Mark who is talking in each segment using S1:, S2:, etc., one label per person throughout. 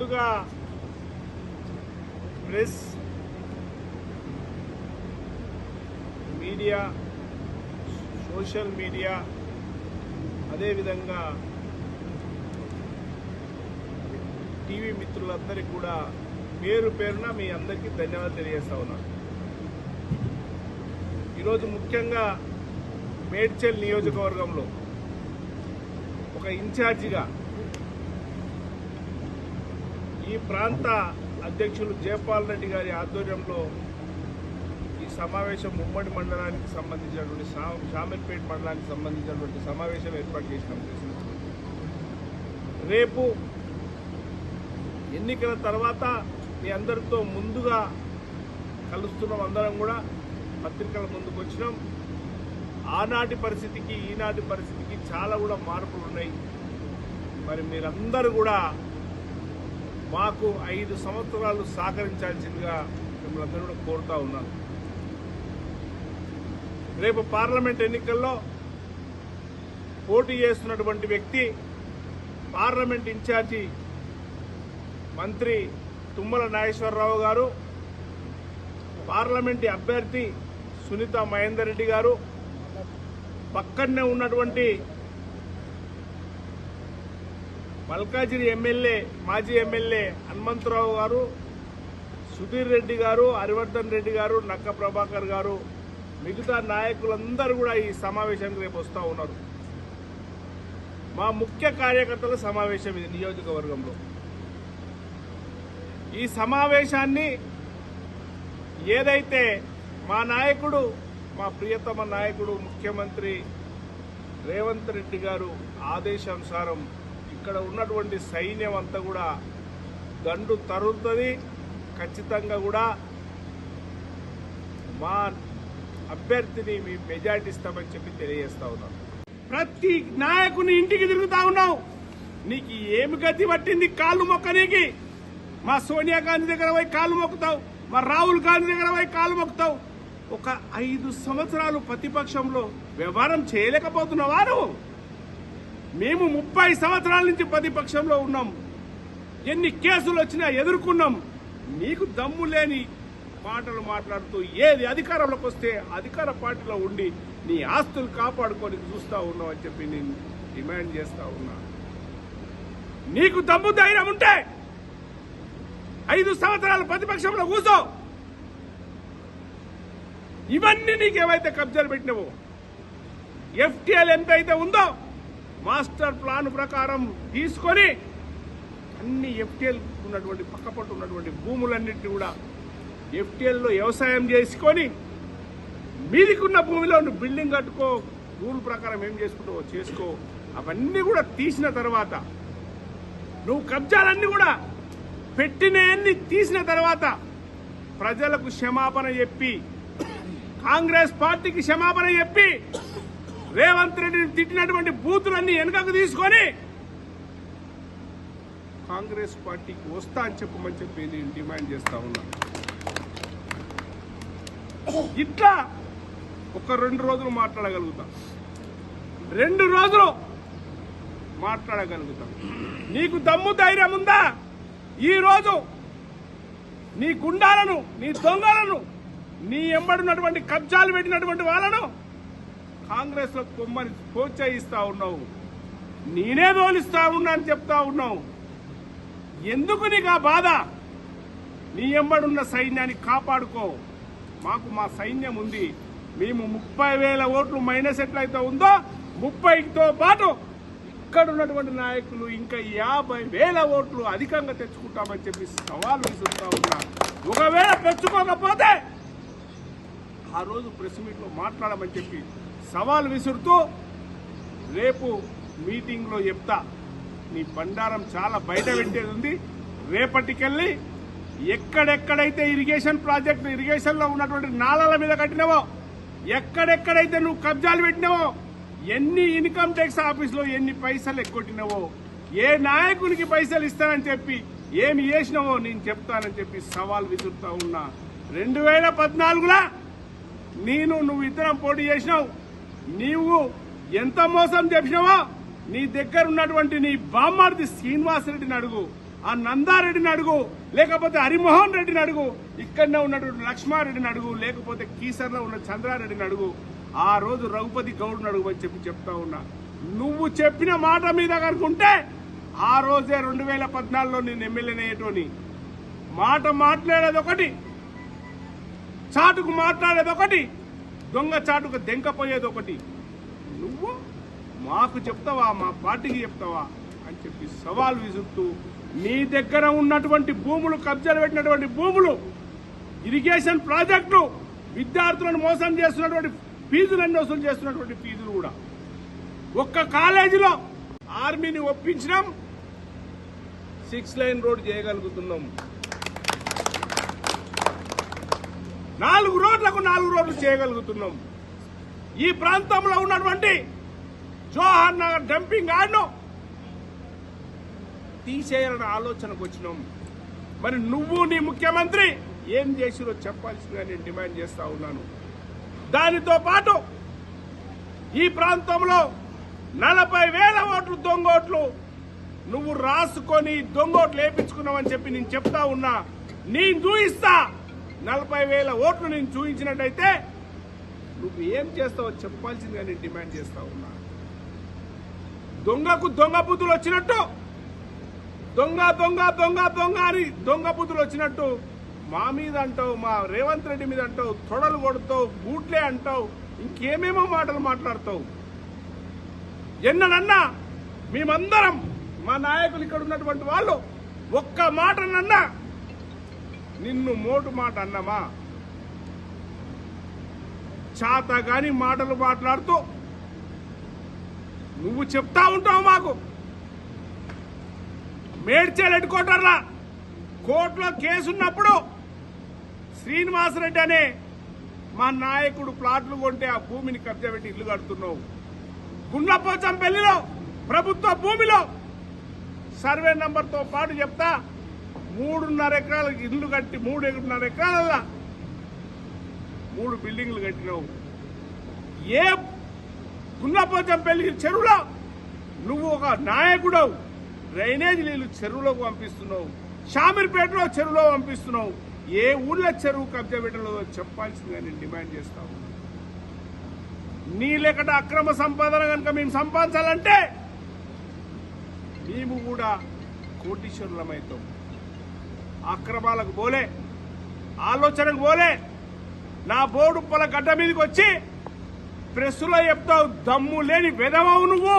S1: ముందుగా press media social media అదేవిధంగా TV మిత్రులందరికీ కూడా పేరు పేరున మీ అందరికీ ధన్యవాదాలు తెలియజేస్తా ఉన్నాను ఈరోజు ముఖ్యంగా మేడ్చల్ నియోజకవర్గంలో ఒక ఇన్ఛార్జిగా ఈ ప్రాంత అధ్యక్షులు జయపాల్ రెడ్డి గారి ఆధ్వర్యంలో ఈ సమావేశం ఉమ్మడి మండలానికి సంబంధించినటువంటి శా- మండలానికి సంబంధించినటువంటి సమావేశం ఏర్పాటు చేసినాం. రేపు ఎన్నికల తర్వాత మీ అందరితో ముందుగా కలుస్తున్నాం అందరం కూడా. పత్రికల ముందుకు వచ్చినాం. ఆనాటి పరిస్థితికి ఈనాటి పరిస్థితికి చాలా కూడా మార్పులు ఉన్నాయి. మరి మీరందరూ కూడా మాకు ఐదు సంవత్సరాలు సహకరించాల్సిందిగా మిమ్మల్ని అందరూ కూడా కోరుతా ఉన్నాను. రేపు పార్లమెంట్ ఎన్నికల్లో పోటీ చేస్తున్నటువంటి వ్యక్తి పార్లమెంట్ ఇన్ఛార్జి మంత్రి తుమ్మల నాగేశ్వరరావు గారు పార్లమెంట్ అభ్యర్థి సునీత మహేందర్ రెడ్డి గారు పక్కనే ఉన్నటువంటి మల్కాజిరి ఎమ్మెల్యే మాజీ ఎమ్మెల్యే హనుమంతరావు గారు సుధీర్ రెడ్డి గారు హరివర్ధన్ రెడ్డి గారు నక్క ప్రభాకర్ గారు మిగతా నాయకులందరూ కూడా ఈ సమావేశానికి రేపు వస్తూ ఉన్నారు. మా ముఖ్య కార్యకర్తల సమావేశం ఇది నియోజకవర్గంలో. ఈ సమావేశాన్ని ఏదైతే మా నాయకుడు మా ప్రియతమ నాయకుడు ముఖ్యమంత్రి రేవంత్ రెడ్డి గారు ఆదేశానుసారం ఇక్కడ ఉన్నటువంటి సైన్యం అంతా కూడా దండు తరుగుతుంది ఖచ్చితంగా కూడా మా అభ్యర్థిని మీ మెజార్టీ ఇస్తామని చెప్పి తెలియజేస్తా ఉన్నాం. ప్రతి నాయకుని ఇంటికి తిరుగుతా ఉన్నావు నీకు ఏమి గతి పట్టింది కాళ్ళు మొక్కనీకి మా సోనియా గాంధీ దగ్గర పోయి కాళ్ళు మొక్కుతావు. మా రాహుల్ గాంధీ దగ్గర పోయి కాళ్ళు మొక్కుతావు. ఒక ఐదు సంవత్సరాలు ప్రతిపక్షంలో వ్యవహారం చేయలేకపోతున్నావా నువ్వు? మేము ముప్పై సంవత్సరాల నుంచి ప్రతిపక్షంలో ఉన్నాం. ఎన్ని కేసులు వచ్చినా ఎదుర్కొన్నాం. నీకు దమ్ము లేని మాటలు మాట్లాడుతూ ఏది అధికారంలోకి వస్తే అధికార పార్టీలో ఉండి నీ ఆస్తులు కాపాడుకొని చూస్తూ ఉన్నావు అని చెప్పి నేను డిమాండ్ చేస్తా ఉన్నా. నీకు దమ్ము ధైర్యం ఉంటే ఐదు సంవత్సరాలు ప్రతిపక్షంలో కూర్చో. ఇవన్నీ నీకేమైతే కబ్జాలు పెట్టినవో ఎఫ్టీఎల్ ఎంత అయితే ఉందో మాస్టర్ ప్లాన్ ప్రకారం తీసుకొని అన్ని ఎఫ్టీఎల్ ఉన్నటువంటి పక్కపట్టు ఉన్నటువంటి భూములన్నింటినీ కూడా ఎఫ్టీఎల్లో వ్యవసాయం చేసుకొని మీదికున్న భూమిలో నువ్వు బిల్డింగ్ కట్టుకో రూల్ ప్రకారం ఏం చేసుకుంటావో చేసుకో. అవన్నీ కూడా తీసిన తర్వాత నువ్వు కబ్జాలన్నీ కూడా పెట్టినవన్నీ తీసిన తర్వాత ప్రజలకు క్షమాపణ చెప్పి కాంగ్రెస్ పార్టీకి క్షమాపణ చెప్పి రేవంత్ రెడ్డిని తిట్టినటువంటి బూతులన్నీ వెనుకకు తీసుకొని కాంగ్రెస్ పార్టీకి వస్తా అని చెప్పమని చెప్పి నేను డిమాండ్ చేస్తా ఉన్నా. ఇట్లా ఒక రెండు రోజులు మాట్లాడగలుగుతాం. రెండు రోజులు మాట్లాడగలుగుతాం. నీకు దమ్ము ధైర్యం ఉందా? ఈ రోజు నీ గుండాలను నీ దొంగలను నీ ఎంబడినటువంటి కబ్జాలు పెట్టినటువంటి వాళ్ళను కాంగ్రెస్లో కొమ్మని ప్రోత్సహిస్తా ఉన్నావు. నేనే తోలిస్తా ఉన్నా అని చెప్తా ఉన్నావు. ఎందుకు నీకు ఆ బాధ? నీ ఎంబడున్న సైన్యాన్ని కాపాడుకో. మాకు మా సైన్యం ఉంది. మేము ముప్పై వేల ఓట్లు మైనస్ ఎట్లయితే ఉందో ముప్పైతో పాటు ఇక్కడ ఉన్నటువంటి నాయకులు ఇంకా యాభై వేల ఓట్లు అధికంగా తెచ్చుకుంటామని చెప్పి సవాల్ విసురుతా ఉన్నా. ఒకవేళ తెచ్చుకోకపోతే ఆ రోజు ప్రెస్ మీట్లో మాట్లాడమని చెప్పి సవాల్ విసురుతూ రేపు మీటింగ్లో చెప్తా. నీ బండారం చాలా బయట పెట్టేది ఉంది. రేపటికెళ్ళి ఎక్కడెక్కడైతే ఇరిగేషన్ ప్రాజెక్ట్ ఇరిగేషన్లో ఉన్నటువంటి నాళాల మీద కట్టినావో ఎక్కడెక్కడైతే నువ్వు కబ్జాలు పెట్టినావో ఎన్ని ఇన్కమ్ ట్యాక్స్ ఆఫీస్లో ఎన్ని పైసలు ఎక్కొట్టినావో ఏ నాయకునికి పైసలు ఇస్తానని చెప్పి ఏమి చేసినావో నేను చెప్తానని చెప్పి సవాల్ విసురుతా ఉన్నా. రెండు వేల పద్నాలుగులా నేను నువ్వు ఇద్దరం పోటీ చేసినావు. నీవు ఎంత మోసం చేసినావో నీ దగ్గర ఉన్నటువంటి నీ బామ్మార్ది శ్రీనివాసరెడ్డిని అడుగు ఆ నందారెడ్డిని అడుగు లేకపోతే హరిమోహన్ రెడ్డిని అడుగు ఇక్కడనే ఉన్నటువంటి లక్ష్మారెడ్డిని అడుగు లేకపోతే కీసర్లో ఉన్న చంద్రారెడ్డిని అడుగు ఆ రోజు రఘుపతి గౌడ్ని అడుగు అని చెప్పి చెప్తా ఉన్నా. నువ్వు చెప్పిన మాట మీద కనుకుంటే ఆ రోజే రెండు వేల పద్నాలుగులో నేను ఎమ్మెల్యేనయ్యేటోని మాట మాట్లాడేది ఒకటి చాటుకు మాట్లాడేది ఒకటి దొంగ చాటుకు దెంకపోయేది ఒకటి. నువ్వు మాకు చెప్తావా మా పార్టీకి చెప్తావా అని చెప్పి సవాల్ విసురుతూ నీ దగ్గర ఉన్నటువంటి భూములు కబ్జాలు పెట్టినటువంటి భూములు ఇరిగేషన్ ప్రాజెక్టులు విద్యార్థులను మోసం చేస్తున్నటువంటి ఫీజులన్నీ వసూలు చేస్తున్నటువంటి ఫీజులు కూడా. ఒక్క కాలేజీలో ఆర్మీని ఒప్పించినాం సిక్స్ లైన్ రోడ్ చేయగలుగుతున్నాం. నాలుగు రోడ్లకు నాలుగు రోడ్లు చేయగలుగుతున్నాం. ఈ ప్రాంతంలో ఉన్నటువంటి జోహార్ నగర్ డంపింగ్ యార్డ్ను తీసేయాలన్న ఆలోచనకు వచ్చినాం. మరి నువ్వు నీ ముఖ్యమంత్రి ఏం చేసిరో చెప్పాల్సిందిగా నేను డిమాండ్ చేస్తా ఉన్నాను. దానితో పాటు ఈ ప్రాంతంలో నలభై వేల ఓట్లు దొంగ ఓట్లు నువ్వు రాసుకొని దొంగ ఓట్లు చెప్పి నేను చెప్తా ఉన్నా. నేను చూయిస్తా. నలభై వేల ఓట్లు నేను చూపించినట్టయితే నువ్వు ఏం చేస్తావో చెప్పాల్సిందిగా నేను డిమాండ్ చేస్తా ఉన్నా. దొంగకు దొంగ బుద్ధులు వచ్చినట్టు దొంగ దొంగ దొంగ దొంగ అని దొంగ బుద్ధులు వచ్చినట్టు మా మీద అంటావు మా రేవంత్ రెడ్డి మీద అంటావు తొడలు కొడతావు బూట్లే అంటావు ఇంకేమేమో మాటలు మాట్లాడతావు. ఎన్నడన్నా మేమందరం మా నాయకులు ఇక్కడ ఉన్నటువంటి వాళ్ళు ఒక్క మాటనన్నా నిన్ను మోటు మాట అన్నమా? చాతగాని మాటలు మాట్లాడుతూ నువ్వు చెప్తా ఉంటావు మాకు. మేడ్చేలు హెడ్ క్వార్టర్లా కోర్టులో కేసున్నప్పుడు శ్రీనివాసరెడ్డి అనే మా నాయకుడు ప్లాట్లు కొంటే ఆ భూమిని కబ్జా పెట్టి ఇల్లు కడుతున్నావు. గుండ్లపోచంపల్లిలో ప్రభుత్వ భూమిలో సర్వే నంబర్తో పాటు చెప్తా మూడున్నర ఎకరాలకు ఇల్లు కట్టి మూడున్నర ఎకరాల మూడు బిల్డింగ్లు కట్టినావు. ఏ గుండ్లపోచంపల్లి చెరువులో నువ్వు ఒక నాయకుడవు. డ్రైనేజ్ నీళ్ళు చెరువులోకి పంపిస్తున్నావు. షామీర్పేటలో చెరువులో పంపిస్తున్నావు. ఏ ఊళ్ళో చెరువు కబ్జా పెట్టలేదో చెప్పాల్సిందిగా నేను డిమాండ్ చేస్తావు ఉన్నా. నీ లెక్కట అక్రమ సంపాదన కనుక మేము సంపాదించాలంటే మేము కూడా కోటీశ్వరులమైతాం. అక్రమాలకు పోలే ఆలోచనకు పోలే. నా బోర్డు పొల గడ్డ మీదకి వచ్చి ప్రెస్సులో చెప్తావు దమ్ము లేని విధవవు నువ్వు.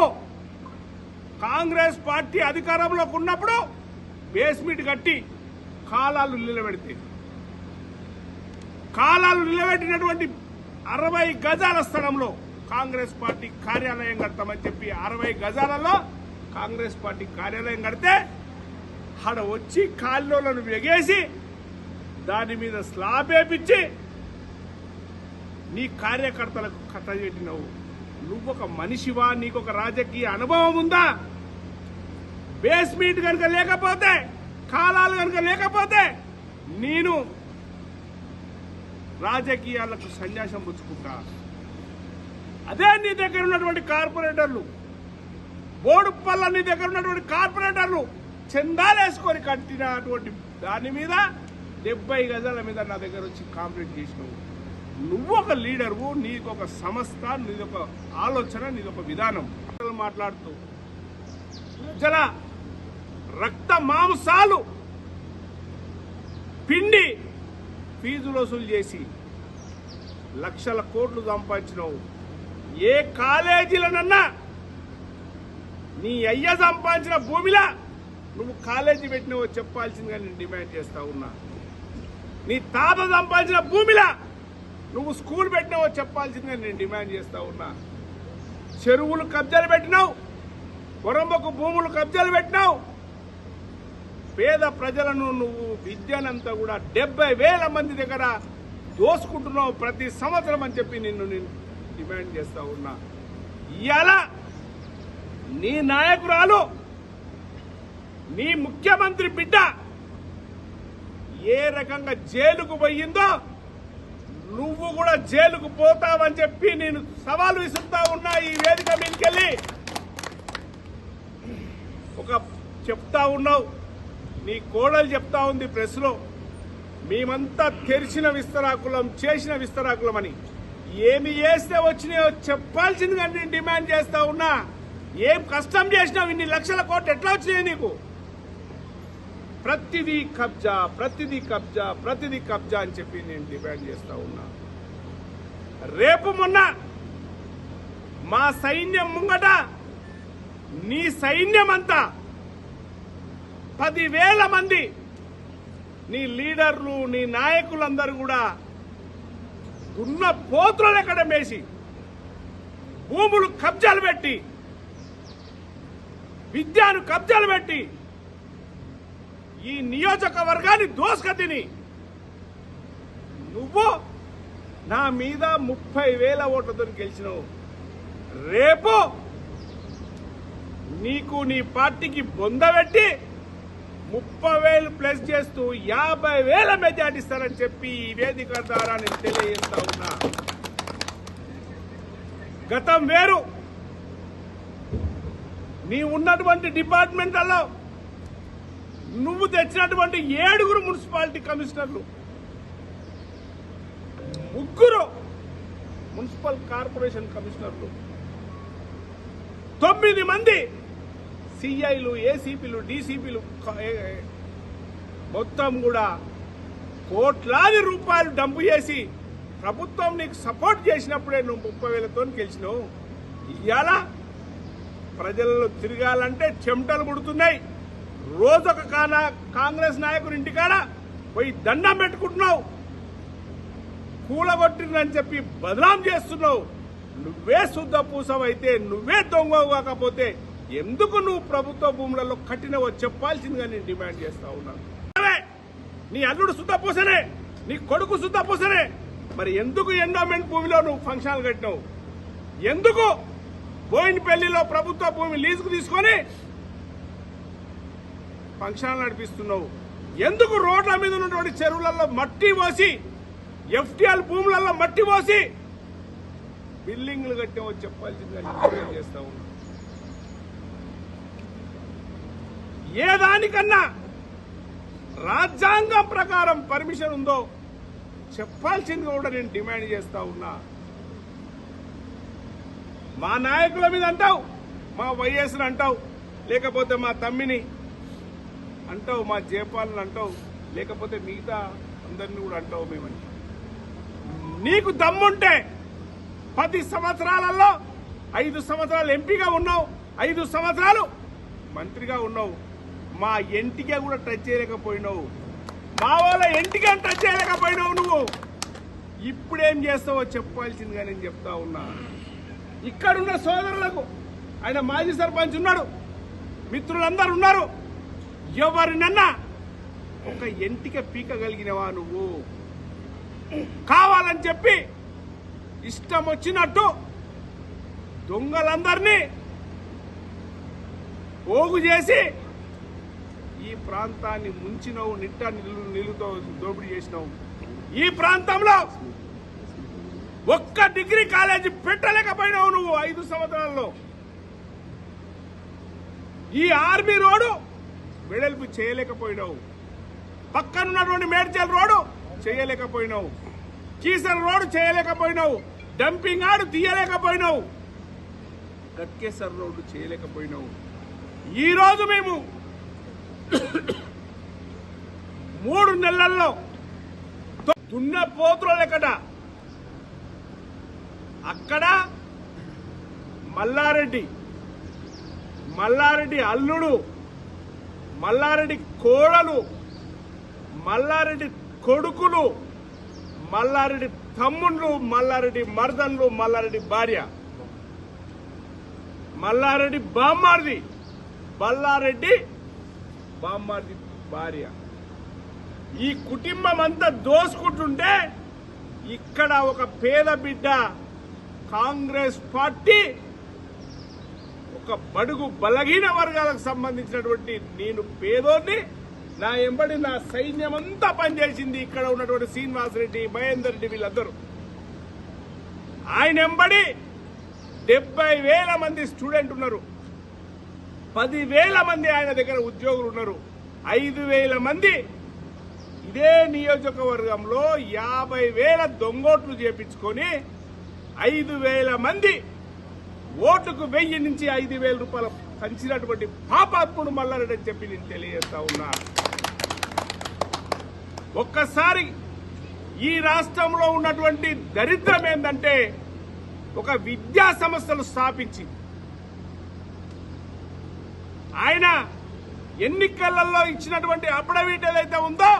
S1: కాంగ్రెస్ పార్టీ అధికారంలోకి ఉన్నప్పుడు బేస్మెంట్ కట్టి కాలాలు నిలబెడితే. కాలాలు నిలబెట్టినటువంటి అరవై గజాల స్థలంలో కాంగ్రెస్ పార్టీ కార్యాలయం కడతామని చెప్పి అరవై గజాలలో కాంగ్రెస్ పార్టీ కార్యాలయం కడితే ఆడ వచ్చి కాళ్ళను ఎగేసి దాని మీద స్లాబ్ వేపించి నీ కార్యకర్తలకు కథ పెట్టినవు నువ్వు ఒక మనిషివా? నీకు ఒక రాజకీయ అనుభవం ఉందా? బేస్మెంట్ కనుక లేకపోతే కాలాలు కనుక లేకపోతే నేను రాజకీయాలకు సన్యాసం పుచ్చుకుంటా. అదే నీ దగ్గర ఉన్నటువంటి కార్పొరేటర్లు. బోడుపల్ల నీ దగ్గర ఉన్నటువంటి కార్పొరేటర్లు. చందాలేసుకొని కట్టినటువంటి దాని మీద డెబ్బై గజాల మీద నా దగ్గర వచ్చి కాంప్లీట్ చేసినావు. నువ్వు ఒక లీడర్వు నీకు ఒక సంస్థ నీదొక ఆలోచన నీదొక విధానం. మాట్లాడుతూ జర రక్త మాంసాలు పిండి ఫీజులు వసూలు చేసి లక్షల కోట్లు సంపాదించినావు. ఏ కాలేజీలనన్నా నీ అయ్య సంపాదించిన భూమిలా నువ్వు కాలేజీ పెట్టినవో చెప్పాల్సిందిగా నేను డిమాండ్ చేస్తా ఉన్నా. నీ తాత సంపాదించిన భూమిలా నువ్వు స్కూల్ పెట్టినావో చెప్పాల్సిందిగా నేను డిమాండ్ చేస్తా ఉన్నా. చెరువులు కబ్జాలు పెట్టినావు కొరంబకు భూములు కబ్జాలు పెట్టినావు. పేద ప్రజలను నువ్వు విద్యనంతా కూడా డెబ్బై వేల మంది దగ్గర దోసుకుంటున్నావు ప్రతి సంవత్సరం అని చెప్పి నిన్ను నేను డిమాండ్ చేస్తా ఉన్నా. ఇవాళ నీ నాయకురాలు నీ ముఖ్యమంత్రి బిడ్డ ఏ రకంగా జైలుకు పోయిందో నువ్వు కూడా జైలుకు పోతావని చెప్పి నేను సవాలు విసురుతా ఉన్నా ఈ వేదిక మీదకెళ్ళి. ఒక చెప్తా ఉన్నావు. నీ కోడలు చెప్తా ఉంది ప్రెస్లో. మేమంతా తెరిచిన విస్తరాకులం చేసిన విస్తరాకులం అని ఏమి చేస్తే వచ్చినాయో చెప్పాల్సిందిగా నేను డిమాండ్ చేస్తా ఉన్నా. ఏం కష్టం చేసినావు ఇన్ని లక్షల కోట్లు ఎట్లా వచ్చినాయి నీకు? ప్రతిదీ కబ్జా ప్రతిదీ కబ్జా ప్రతిదీ కబ్జా అని చెప్పి నేను డిమాండ్ చేస్తా ఉన్నా. రేపు మొన్న మా సైన్యం ముంగట నీ సైన్యం అంతా పదివేల మంది నీ లీడర్లు నీ నాయకులందరూ కూడా ఉన్న పోతులను ఎక్కడ మేసి భూములు కబ్జాలు పెట్టి విద్యను కబ్జాలు పెట్టి ఈ నియోజకవర్గాన్ని దోసుకతిని. నువ్వు నా మీద ముప్పై వేల ఓట్లతో గెలిచినావు. రేపు నీకు నీ పార్టీకి బొందబెట్టి ముప్పై వేలు ప్లస్ చేస్తూ యాభై వేల మెజార్టీ ఇస్తారని చెప్పి ఈ వేదిక ద్వారా నేను తెలియజేస్తా ఉన్నా. గతం వేరు. నీ ఉన్నటువంటి డిపార్ట్మెంట్లలో నువ్వు తెచ్చినటువంటి ఏడుగురు మున్సిపాలిటీ కమిషనర్లు. ముగ్గురు మున్సిపల్ కార్పొరేషన్ కమిషనర్లు. తొమ్మిది మంది సిఐలు ఏసీపీలు డీసీపీలు మొత్తం కూడా కోట్లాది రూపాయలు డంపు చేసి ప్రభుత్వం నీకు సపోర్ట్ చేసినప్పుడే నువ్వు ముప్పై వేలతో గెలిచినావు. ఇవాళ ప్రజల్లో తిరగాలంటే చెమటలు పుడుతున్నాయి రోజొక కాన కాంగ్రెస్ నాయకుడి ఇంటికాడ పోయి దండం పెట్టుకుంటున్నావు. కూలగొట్టిందని చెప్పి బదనాం చేస్తున్నావు. నువ్వే శుద్ధ పూసవైతే నువ్వే దొంగ కాకపోతే ఎందుకు నువ్వు ప్రభుత్వ భూములలో కట్టినవో చెప్పాల్సిందిగా నేను డిమాండ్ చేస్తా ఉన్నాను నీ అల్లుడు శుద్ధ పూసనే నీ కొడుకు శుద్ధ పూసనే. మరి ఎందుకు ఎండోమెంట్ భూమిలో నువ్వు ఫంక్షన్లు కట్టినావు? ఎందుకు బోయినపల్లిలో ప్రభుత్వ భూమి లీజుకు తీసుకొని ఫంక్షన్లు నడిపిస్తున్నావు. ఎందుకు రోడ్ల మీద ఉన్నటువంటి చెరువులలో మట్టి పోసి ఎఫ్టీఎల్ భూములలో మట్టి పోసి బిల్డింగ్లు కట్టామో చెప్పాల్సిందిగా నేను డిమాండ్ చేస్తా ఉన్నా. ఏ దానికన్నా రాజ్యాంగం ప్రకారం పర్మిషన్ ఉందో చెప్పాల్సిందిగా కూడా నేను డిమాండ్ చేస్తా ఉన్నా. మా నాయకుల మీద అంటావు మా వైఎస్ని అంటావు లేకపోతే మా తమ్మిని అంటావు మా జయపాలను అంటావు లేకపోతే మిగతా అందరిని కూడా అంటావు మేమని. నీకు దమ్ముంటే పది సంవత్సరాలలో ఐదు సంవత్సరాలు ఎంపీగా ఉన్నావు ఐదు సంవత్సరాలు మంత్రిగా ఉన్నావు. మా ఎంటికే కూడా టచ్ చేయలేకపోయినావు. మా వాళ్ళ ఎంటికే టచ్ చేయలేకపోయినావు నువ్వు. ఇప్పుడేం చేస్తావో చెప్పాల్సిందిగా నేను చెప్తా ఉన్నా. ఇక్కడున్న సోదరులకు ఆయన మాజీ సర్పంచ్ ఉన్నాడు మిత్రులందరూ ఉన్నారు. ఎవరినన్నా ఒక ఎంటిక పీకగలిగినవా నువ్వు? కావాలని చెప్పి ఇష్టం వచ్చినట్టు దొంగలందరినీ పోగు చేసి ఈ ప్రాంతాన్ని ముంచినవు నిట్ట నిలు నిలుతో దోపిడీ చేసినావు. ఈ ప్రాంతంలో ఒక్క డిగ్రీ కాలేజీ పెట్టలేకపోయినావు నువ్వు ఐదు సంవత్సరాల్లో. ఈ ఆర్మీ రోడ్డు వెడల్పు చేయలేకపోయినావు. పక్కనున్నటువంటి మేడ్చల్ రోడ్డు చేయలేకపోయినావు. కీసర రోడ్డు చేయలేకపోయినావు. డంపింగ్ ఆడు తీయలేకపోయినావు. గట్కేసర్ రోడ్డు చేయలేకపోయినావు. ఈ రోజు మేము మూడు నెలల్లో దున్న పోతులు లెక్కట అక్కడ మల్లారెడ్డి మల్లారెడ్డి అల్లుడు మల్లారెడ్డి కోడలు మల్లారెడ్డి కొడుకులు మల్లారెడ్డి తమ్ముళ్ళు మల్లారెడ్డి మర్దన్లు మల్లారెడ్డి భార్య. మల్లారెడ్డి బామ్మార్ది బల్లారెడ్డి బామ్మార్ది భార్య. ఈ కుటుంబం అంతా దోసుకుంటుంటే ఇక్కడ ఒక పేద బిడ్డ కాంగ్రెస్ పార్టీ ఒక బడుగు బలహీన వర్గాలకు సంబంధించినటువంటి నేను పేదోడిని నా ఎంబడి నా సైన్యం అంతా పనిచేసింది ఇక్కడ ఉన్నటువంటి శ్రీనివాస్ రెడ్డి మహేందర్ రెడ్డి వీళ్ళందరూ. ఆయన ఎంబడి డెబ్బై వేల మంది స్టూడెంట్ ఉన్నారు. పదివేల మంది ఆయన దగ్గర ఉద్యోగులు ఉన్నారు. ఐదు వేల మంది ఇదే నియోజకవర్గంలో యాభై వేల దొంగోట్లు చేపించుకొని ఐదు వేల మంది ఓటుకు వెయ్యి నుంచి ఐదు వేల రూపాయలు పంచినటువంటి పాపాత్ముడు మల్లారెడ్డి అని చెప్పి నేను తెలియజేస్తా ఉన్నా. ఒక్కసారి ఈ రాష్ట్రంలో ఉన్నటువంటి దరిద్రం ఏంటంటే ఒక విద్యా సంస్థలు స్థాపించి ఆయన ఎన్నికలలో ఇచ్చినటువంటి అఫిడవిట్ ఏదైతే ఉందో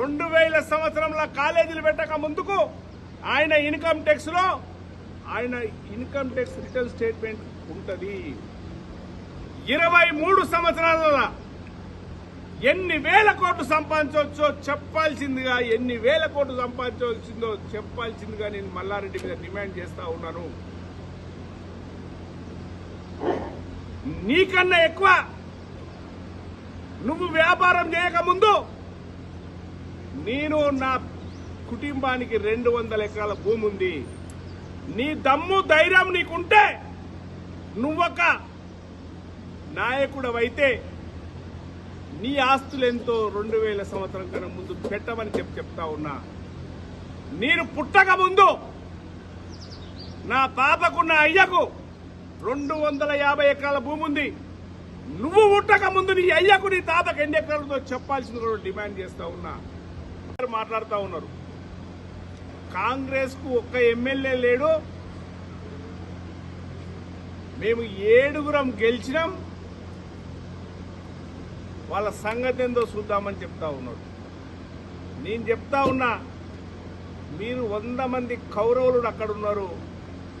S1: రెండు వేల సంవత్సరంలో కాలేజీలు పెట్టక ముందుకు ఆయన ఇన్కమ్ ట్యాక్స్లో ఆయన ఇన్కమ్ ట్యాక్స్ రిటర్న్ స్టేట్మెంట్ ఉంటుంది. ఇరవై మూడు సంవత్సరాల ఎన్ని వేల కోట్లు సంపాదించవచ్చో చెప్పాల్సిందిగా ఎన్ని వేల కోట్లు సంపాదించవలసిందో చెప్పాల్సిందిగా నేను మల్లారెడ్డి మీద డిమాండ్ చేస్తా ఉన్నాను. నీకన్నా ఎక్కువ నువ్వు వ్యాపారం చేయకముందు నేను నా కుటుంబానికి రెండు వందల ఎకరాల భూమి ఉంది నీ దమ్ము ధైర్యం నీకుంటే నువ్వొక నాయకుడవైతే నీ ఆస్తులు ఎంతో రెండు వేల సంవత్సరం కన్నా ముందు పెట్టమని చెప్పి చెప్తా ఉన్నా. నేను పుట్టక ముందు నా తాతకున్న అయ్యకు రెండు వందల యాభై ఎకరాల భూమి ఉంది. నువ్వు పుట్టక ముందు నీ అయ్యకు నీ తాతకు ఎన్ని ఎకరాలతో చెప్పాల్సింది కూడా డిమాండ్ చేస్తా ఉన్నా. మాట్లాడుతూ ఉన్నారు. కాంగ్రెస్కు ఒక్క ఎమ్మెల్యే లేడు. మేము ఏడుగురం గెలిచినాం. వాళ్ళ సంగతి ఏందో చూద్దామని చెప్తా ఉన్నాడు. నేను చెప్తా ఉన్నా మీరు వంద మంది కౌరవులు అక్కడ ఉన్నారు.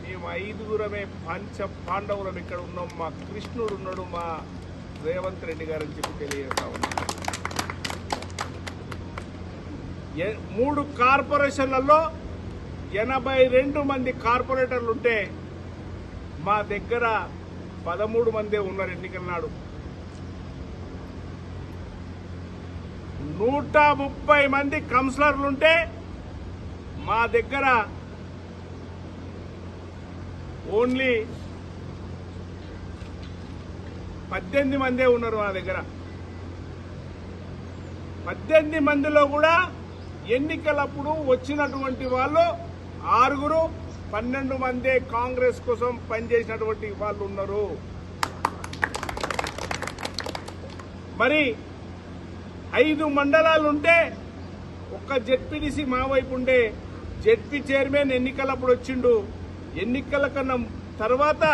S1: మేము ఐదుగురమే పంచ పాండవులం ఇక్కడ ఉన్నాం. మా కృష్ణుడు ఉన్నాడు మా రేవంత్ రెడ్డి గారు అని చెప్పి తెలియజేస్తా ఉన్నా. మూడు కార్పొరేషన్లలో ఎనభై రెండు మంది కార్పొరేటర్లు ఉంటే మా దగ్గర పదమూడు మందే ఉన్నారు ఎన్నికల నాడు. నూట ముప్పై మంది కౌన్సిలర్లుంటే మా దగ్గర ఓన్లీ పద్దెనిమిది మందే ఉన్నారు మా దగ్గర. పద్దెనిమిది మందిలో కూడా ఎన్నికలప్పుడు వచ్చినటువంటి వాళ్ళు ఆరుగురు పన్నెండు మందే కాంగ్రెస్ కోసం పనిచేసినటువంటి వాళ్ళు ఉన్నారు. మరి ఐదు మండలాలు ఉంటే ఒక్క జెడ్పీటీసీ మా వైపు ఉండే జెడ్పీ చైర్మన్ ఎన్నికలప్పుడు వచ్చిండు. ఎన్నికల కన్నా తర్వాత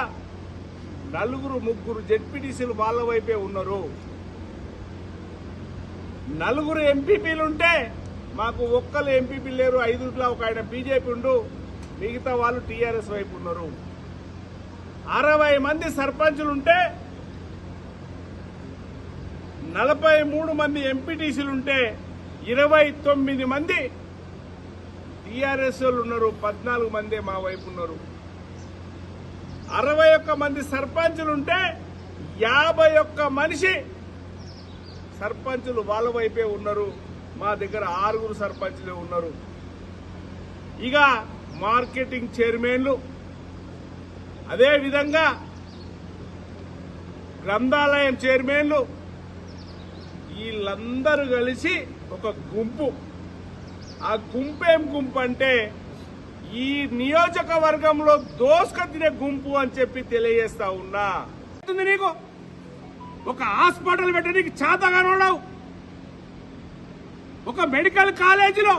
S1: నలుగురు ముగ్గురు జెడ్పీటీసీలు వాళ్ళ వైపే ఉన్నారు. నలుగురు ఎంపీపీలు ఉంటే మాకు ఒక్కరు ఎంపీపీ లేరు ఐదుట్లో ఒక ఆయన బీజేపీ ఉండు మిగతా వాళ్ళు టీఆర్ఎస్ వైపు ఉన్నారు. అరవై మంది సర్పంచులు ఉంటే నలభై మూడు మంది ఎంపీటీసీలు ఉంటే ఇరవై తొమ్మిది మంది టీఆర్ఎస్ వాళ్ళు ఉన్నారు పద్నాలుగు మందే మా వైపు ఉన్నారు. అరవై ఒక్క మంది సర్పంచులుంటే యాభై ఒక్క మనిషి సర్పంచులు వాళ్ళ వైపే ఉన్నారు. మా దగ్గర ఆరుగురు సర్పంచులే ఉన్నారు. ఇక మార్కెటింగ్ చైర్మన్లు అదేవిధంగా గ్రంథాలయం చైర్మన్లు వీళ్ళందరూ కలిసి ఒక గుంపు. ఆ గుంపు ఏం గుంపు అంటే ఈ నియోజకవర్గంలో దోసుక తినే గుంపు అని చెప్పి తెలియజేస్తా ఉన్నా. నీకు? ఒక హాస్పిటల్ పెట్టడానికి చేతగానోడావు ఒక మెడికల్ కాలేజీలో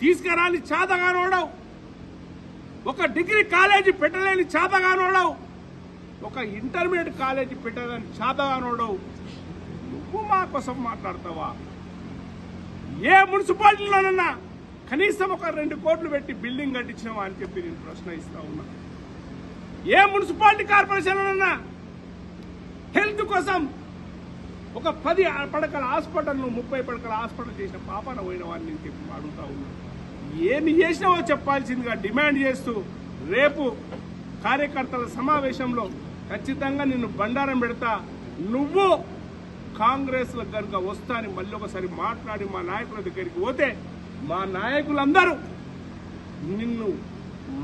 S1: తీసుకురాని చేతగానోడావు. ఒక డిగ్రీ కాలేజీ పెట్టలేని చేతగానోడావు. ఒక ఇంటర్మీడియట్ కాలేజీ పెట్టలేని చేతగానోడావు. నువ్వు మా కోసం మాట్లాడతావా? ఏ మున్సిపాలిటీలోనన్నా కనీసం ఒక రెండు కోట్లు పెట్టి బిల్డింగ్ కట్టించినావా అని చెప్పి నేను ప్రశ్న ఇస్తా ఉన్నా. ఏ మున్సిపాలిటీ కార్పొరేషన్లోనన్నా హెల్త్ కోసం ఒక పది పడకల హాస్పిటల్ ముప్పై పడకల హాస్పిటల్ చేసిన పాపన పోయిన వాడిని చెప్పి అడుగుతా ఉన్నాను ఏమి చేసినావో చెప్పాల్సిందిగా డిమాండ్ చేస్తూ రేపు కార్యకర్తల సమావేశంలో ఖచ్చితంగా నిన్ను బండారం పెడతా. నువ్వు కాంగ్రెస్లో కనుక వస్తా అని మళ్ళీ ఒకసారి మాట్లాడి మా నాయకుల దగ్గరికి పోతే మా నాయకులందరూ నిన్ను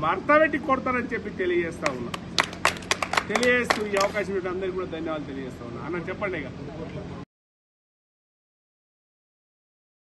S1: మర్తబెట్టి కొడతారని చెప్పి తెలియజేస్తా ఉన్నా. తెలియజేస్తూ ఈ అవకాశం ఇవ్వడం అందరికీ కూడా ధన్యవాదాలు తెలియజేస్తా ఉన్నా అన్న చెప్పండి ఇక.